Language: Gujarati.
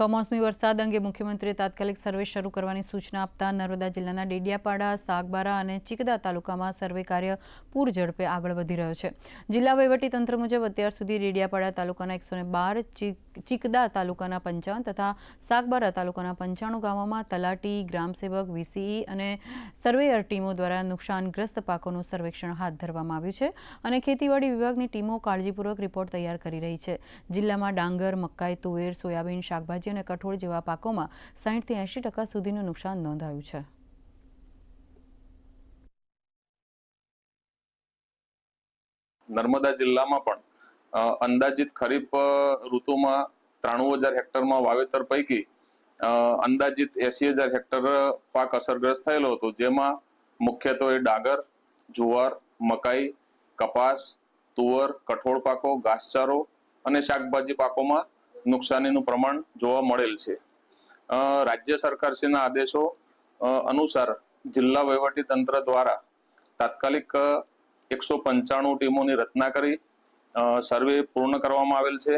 કમોસમી વરસાદ અંગે મુખ્યમંત્રીએ તાત્કાલિક સર્વે શરૂ કરવાની સૂચના આપતા નર્મદા જિલ્લાના ડેડિયાપાડા, સાગબારા અને ચિકદા તાલુકામાં સર્વે કાર્ય પૂર ઝડપે આગળ વધી રહ્યો છે. જિલ્લા તંત્ર મુજબ અત્યાર સુધી ડેડિયાપાડા તાલુકાના એકસો બાર ચિકદા તાલુકાના પંચાવન તથા સાગબારા તાલુકાના પંચાણું ગામોમાં તલાટી, ગ્રામસેવક, વીસીઈ અને સર્વેયર ટીમો દ્વારા નુકસાનગ્રસ્ત પાકોનું સર્વેક્ષણ હાથ ધરવામાં આવ્યું છે અને ખેતીવાડી વિભાગની ટીમો કાળજીપૂર્વક રિપોર્ટ તૈયાર કરી રહી છે. જિલ્લામાં ડાંગર, મકાઈ, તુવેર, સોયાબીન, શાકભાજી અને કઠોળ જેવા પાકોમાં સાહીઠથી એંશી ટકા સુધીનું નુકસાન નોંધાયું છે. નર્મદા જિલ્લામાં પણ અંદાજિત ખરીફ ઋતુમાં ત્રાણું હજાર હેક્ટરમાં વાવેતર પૈકી અંદાજિત એસી હજાર હેક્ટર પાક અસરગ્રસ્ત થયેલો હતો, જેમાં મુખ્યત્વે ડાંગર, જુવાર, મકાઈ, કપાસ, તુવર, કઠોળ પાકો, ઘાસચારો અને શાકભાજી પાકોમાં નુકસાનીનું પ્રમાણ જોવા મળેલ છે. રાજ્ય સરકારશ્રીના આદેશો અનુસાર જિલ્લા વહીવટી તંત્ર દ્વારા તાત્કાલિક એકસો પંચાણું ટીમોની રચના કરી સર્વે પૂર્ણ કરવામાં આવેલ છે.